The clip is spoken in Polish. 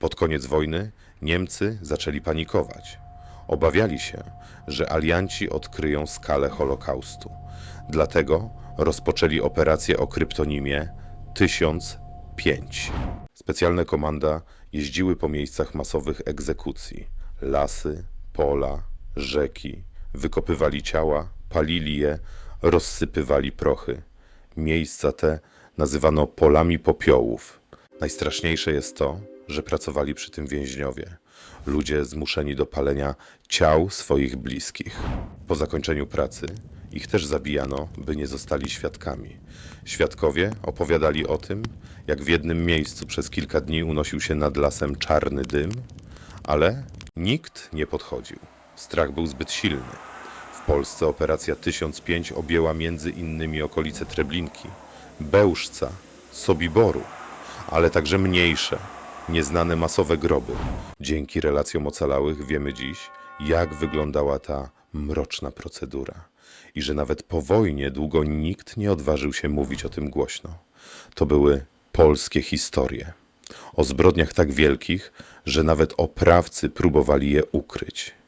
Pod koniec wojny Niemcy zaczęli panikować. Obawiali się, że alianci odkryją skalę Holokaustu. Dlatego rozpoczęli operację o kryptonimie 1005. Specjalne komanda jeździły po miejscach masowych egzekucji. Lasy, pola, rzeki. Wykopywali ciała, palili je, rozsypywali prochy. Miejsca te nazywano polami popiołów. Najstraszniejsze jest to, że pracowali przy tym więźniowie. Ludzie zmuszeni do palenia ciał swoich bliskich. Po zakończeniu pracy ich też zabijano, by nie zostali świadkami. Świadkowie opowiadali o tym, jak w jednym miejscu przez kilka dni unosił się nad lasem czarny dym, ale nikt nie podchodził. Strach był zbyt silny. W Polsce operacja 1005 objęła między innymi okolice Treblinki, Bełżca, Sobiboru, ale także mniejsze, nieznane masowe groby. Dzięki relacjom ocalałych wiemy dziś, jak wyglądała ta mroczna procedura i że nawet po wojnie długo nikt nie odważył się mówić o tym głośno. To były polskie historie. O zbrodniach tak wielkich, że nawet oprawcy próbowali je ukryć.